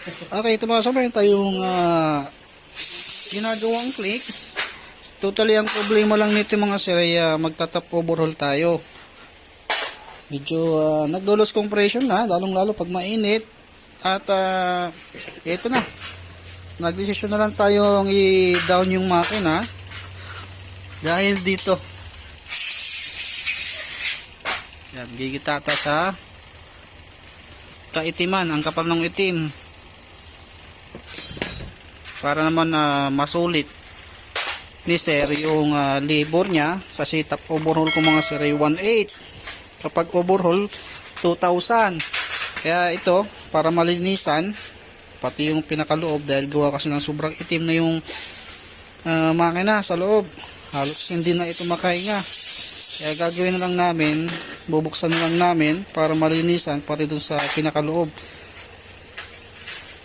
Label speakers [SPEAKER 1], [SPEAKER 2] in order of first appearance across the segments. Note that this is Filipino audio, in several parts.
[SPEAKER 1] Okay, ito mga sabay tayong ah, ginagawang click. Totally ang problema lang nito mga sir ay ah, magtatap overhaul tayo. Medyo uh, nagdolos compression na, lalong lalo pag mainit. At ah, ito na. Nagdesisyon na lang tayong i-down yung makina. Dahil dito. Yan, gigitata sa kaitiman, ang kapal ng itim para naman na masulit ni sir yung ah, labor niya sa setup overhaul ko mga sir ay 1.8 kapag overhaul 2,000 kaya ito para malinisan pati yung pinakaloob dahil gawa kasi ng sobrang itim na yung ah, makina sa loob. Halos hindi na ito makahinga. Kaya gagawin lang namin bubuksan lang namin para malinisan pati dun sa pinakaloob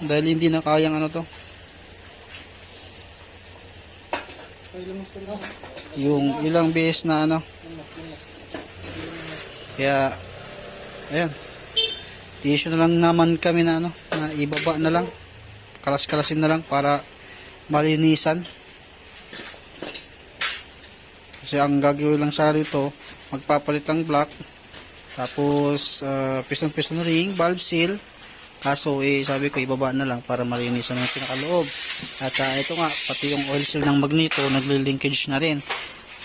[SPEAKER 1] dahil hindi na kayang ano to. Yung ilang beses na ano. Kaya ayan. Tissue na lang naman kami na ano na ibaba na lang. Kalas-kalasin na lang para malinisan. Kasi ang gagawin lang sa rito magpapalit ng block. Tapos uh, piston-piston ring valve seal kaso eh sabi ko ibaba na lang para malinisan yung pinakaloob. At ah, ito nga pati yung oil seal ng magneto nagli-linkage na rin.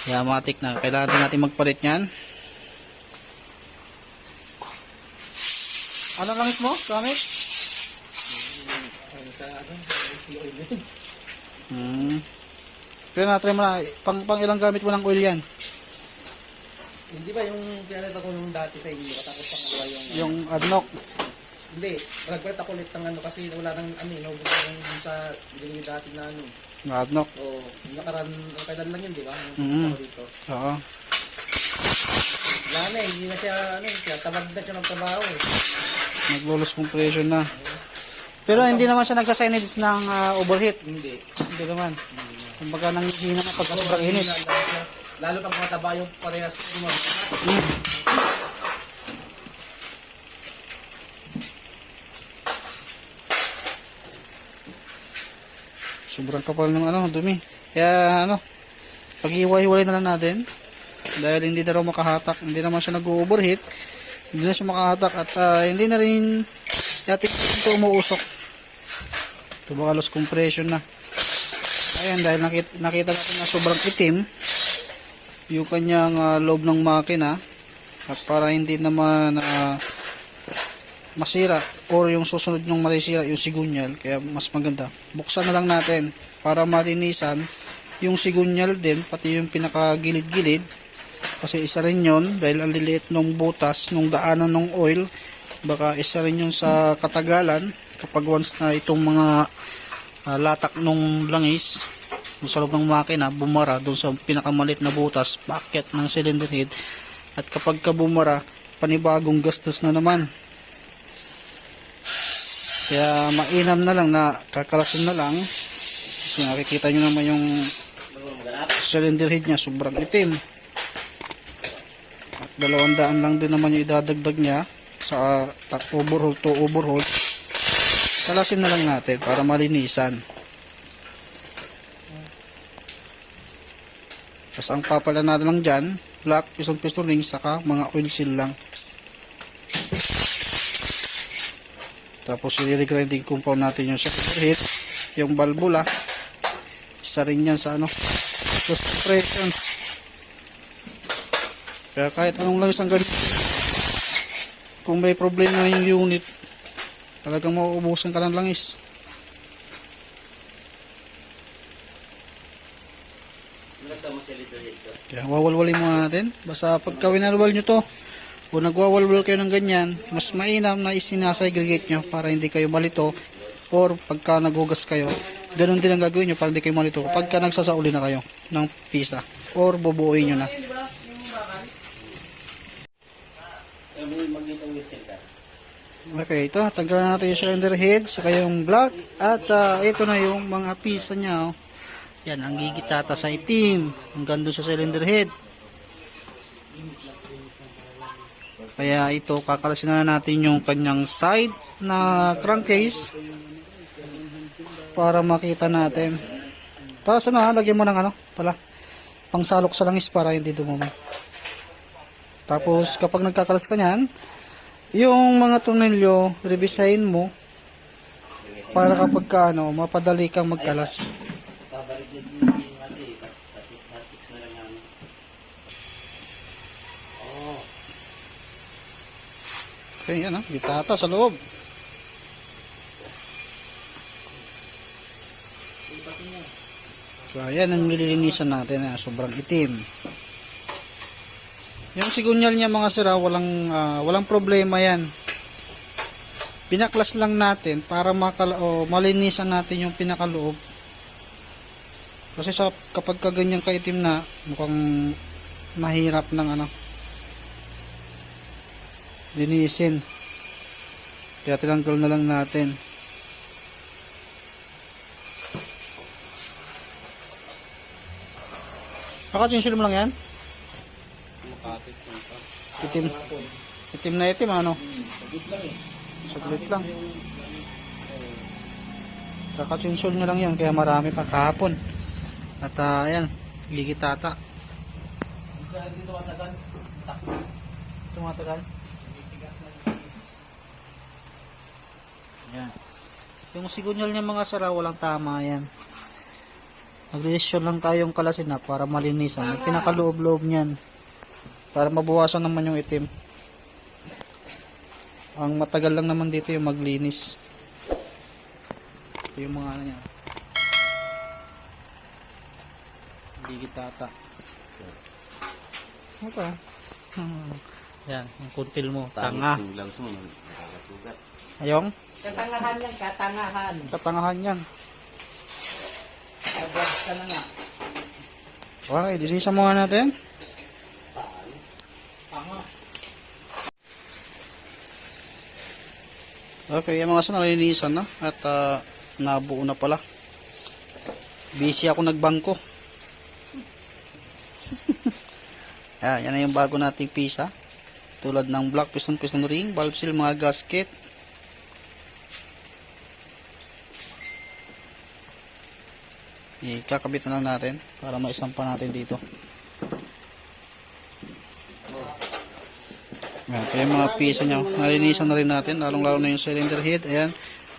[SPEAKER 1] Kaya matik na kailangan din natin magpalit yan ano langit mo gamit? hmm. Pero natry mo na. Pang, pang ilang gamit mo ng oil yan?
[SPEAKER 2] Hindi ba yung pinalita ko nung dati sa inyo, katapos pang yung...
[SPEAKER 1] yung adnock
[SPEAKER 2] Hindi, nagpalit ako ulit ng ano kasi wala nang ano, no, yung yung sa yung yung dati na ano.
[SPEAKER 1] yung adnock
[SPEAKER 2] O, yung nakaran, kailan lang yun, di ba? Yung
[SPEAKER 1] Mhm.
[SPEAKER 2] dito.
[SPEAKER 1] oo
[SPEAKER 2] Wala na eh, hindi na siya, ano, siya, tamad na siya ng trabaho eh.
[SPEAKER 1] naglulos compression na pero hindi naman siya nagsasenage ng ah, overheat
[SPEAKER 2] Hindi.
[SPEAKER 1] hindi naman kumbaga nang hina na pagka sobrang init
[SPEAKER 2] Lalo, pag mataba yung parehas yung
[SPEAKER 1] sobrang kapal ng ano dumi. Kaya ano pag iwa-iwalay na lang natin. Dahil hindi na raw makahatak. Hindi naman siya nag-overheat. Hindi na siya makahatak. At ah, hindi na rin dati ito umuusok. Ito baka loss compression na. Ayan dahil nakita, nakita natin na sobrang itim yung kanyang ah, loob ng makina. At para hindi naman ah, masira or yung susunod yung masira yung sigunyal kaya mas maganda. Buksan na lang natin para malinisan yung sigunyal din pati yung pinakagilid-gilid. Kasi isa rin yon dahil ang liliit ng butas nung daanan ng oil baka isa rin yun sa katagalan kapag once na itong mga ah, latak nung langis sa loob ng makina bumara doon sa pinakamalit na butas packet ng cylinder head. At kapag ka bumara panibagong gastos na naman kaya mainam na lang na kakalasin na lang. Kasi nakikita nyo naman yung cylinder head niya sobrang itim. At dalawang daan lang din naman yung idadagdag niya sa overhaul to overhaul. Kalasin na lang natin para malinisan. Tapos ang papala natin lang dyan black piston piston ring saka mga oil seal lang tapos i-regrinding compound natin yung second heat yung valvula isa rin yan sa ano sa compression kaya kahit anong lang isang ganito kung may problema yung unit talagang mauubusan ka ng langis. Kaya wawalwalin muna natin. Basta pagka winalwal nyo to kung nagwawalwal kayo ng ganyan mas mainam na isinasegregate nyo para hindi kayo malito or pagka naghugas kayo ganun din ang gagawin nyo para hindi kayo malito pagka nagsasauli na kayo ng pisa or bubuoyin nyo na Okay, ito, tanggalan natin yung cylinder head, saka yung block, at ah, ito na yung mga pisa niya. Oh. Yan, ang gigitata sa itim, hanggang doon sa cylinder head. Kaya ito, kakalasin na natin yung kanyang side na crankcase para makita natin. Tapos ano lagyan mo ng ano pala. Pangsalok sa langis para hindi dumumi. Tapos kapag nagkakalas ka niyan, yung mga tornilyo, revisahin mo para kapag ka, ano, mapadali kang magkalas. Okay, yan ha, gitata sa loob. So, ayan ang nililinisan natin na sobrang itim. Yung sigunyal niya mga sira, walang, ah, walang problema yan. Pinaklas lang natin para makala, o, malinisan natin yung pinakaloob. Kasi sa, kapag kaganyan kaitim na, mukhang mahirap ng ano, linisin. Kaya tinanggal na lang natin. Nakatinsil mo lang yan? Itim. Itim na itim ano? Saglit lang. Kakatsinsol nyo lang yan kaya marami pa kahapon. At uh, ayan, gigitata.
[SPEAKER 2] Dito matagal.
[SPEAKER 1] Tumatagal. Yan. Yung sigunyal niya mga sara, walang tama yan. Nagdesisyon lang tayong kalasin na para malinisan. Yung pinakaloob-loob niyan. Para mabawasan naman yung itim. Ang matagal lang naman dito yung maglinis. Ito yung mga ano niya. Gigitata. Ito. Hmm. Yan, yung kuntil mo. Tanga.
[SPEAKER 3] Nakakasugat.
[SPEAKER 1] Ayong,
[SPEAKER 4] Katangahan yan, katangahan.
[SPEAKER 1] katangahan yan.
[SPEAKER 4] Abad ka na nga.
[SPEAKER 1] Okay, linisan muna natin. Okay, yung mga sa nalinisan na at ah, nabuo na pala. Busy ako nagbangko. yan, yan na yung bago nating pisa. Tulad ng black piston piston ring, valve seal, mga gasket. Ikakabit na lang natin para maisampa natin dito. Yan, ito yung mga piso niya. Nalinisan na rin natin, lalong lalo na yung cylinder head. Ayan,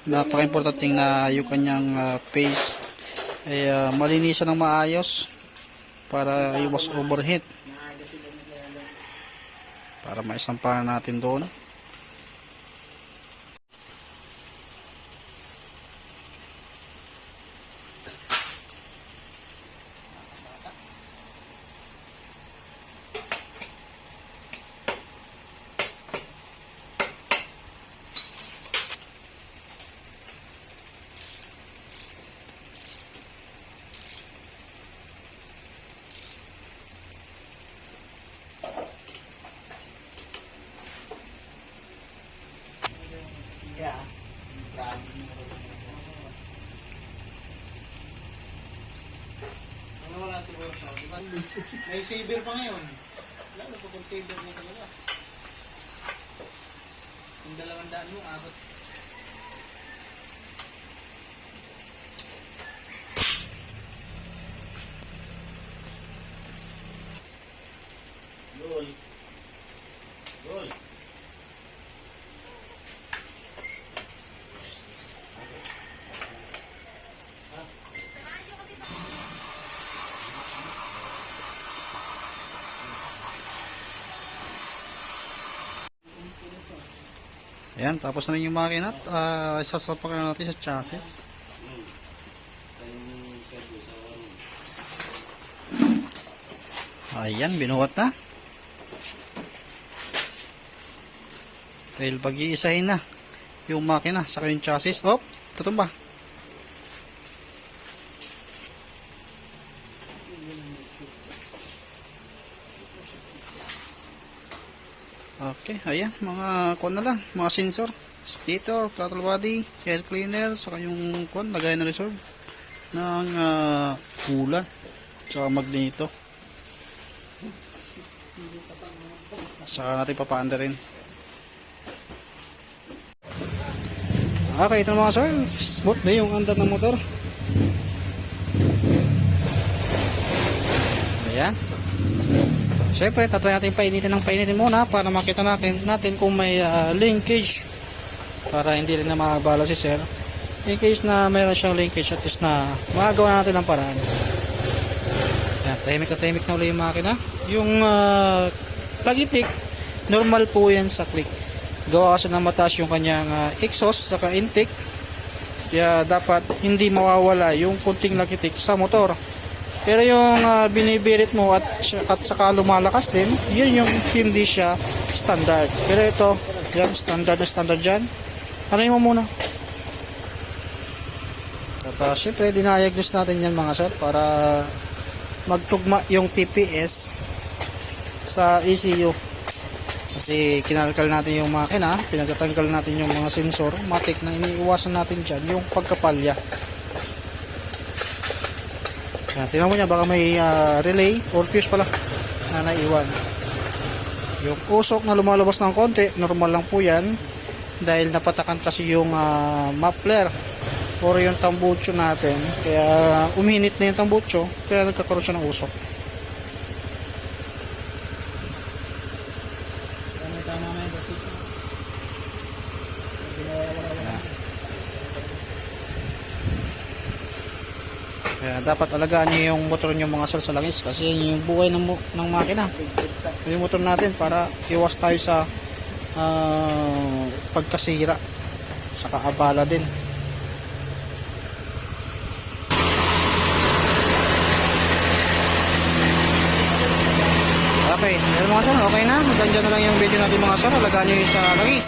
[SPEAKER 1] napaka-importanting na yung kanyang ah, face ay ah, malinisan ng maayos para iwas overheat. Para maisampa natin doon.
[SPEAKER 2] May saver pa ngayon. Wala na pag saver niya talaga. Yung dalawang daan mo, abot.
[SPEAKER 3] Yol.
[SPEAKER 1] Ayan, tapos na rin yung makina at uh, isasapakan natin sa chassis. Ayan, binuhat na. Dahil pag-iisahin na yung makina sa yung chassis. Oh, tutumba. Okay, ayan, mga kuan na lang, mga sensor, stator, throttle body, air cleaner, saka yung kuan, lagay na reserve ng uh, kulan, saka magneto. Saka natin papaanda rin. Okay, ito mga sir. Smooth na yung andar ng motor. Ayan. Siyempre, tatry natin painitin ng painitin muna para makita natin, natin kung may ah, linkage para hindi rin na makabala si sir. In case na mayroon siyang linkage at least na magagawa natin ng paraan. Ayan, tahimik na tahimik na uli yung makina. Yung uh, plagitik, normal po yan sa click. Gawa kasi na mataas yung kanyang ah, exhaust saka intake. Kaya dapat hindi mawawala yung kunting lakitik sa motor. Pero yung ah, binibirit mo at, at saka lumalakas din, yun yung hindi siya standard. Pero ito, yan, standard na standard dyan. Ano mo muna? At uh, syempre, dinayagnos natin yan mga sir para magtugma yung TPS sa ECU. Kasi kinalkal natin yung makina, pinagtatanggal natin yung mga sensor, matik na iniiwasan natin dyan yung pagkapalya. Yan, tingnan mo niya, baka may ah, relay or fuse pala na naiwan. Yung usok na lumalabas ng konti, normal lang po yan dahil napatakan kasi yung ah, muffler or yung tambucho natin. Kaya uminit na yung tambucho, kaya nagkakaroon siya ng usok. Kaya dapat alagaan niyo yung motor niyo mga sir sa langis kasi yun yung buhay ng, ng makina. Yung motor natin para iwas tayo sa ah, pagkasira saka abala din. Okay, pero mga sir, okay na. Hanggang dyan na lang yung video natin mga sir. Alagaan yung sa langis.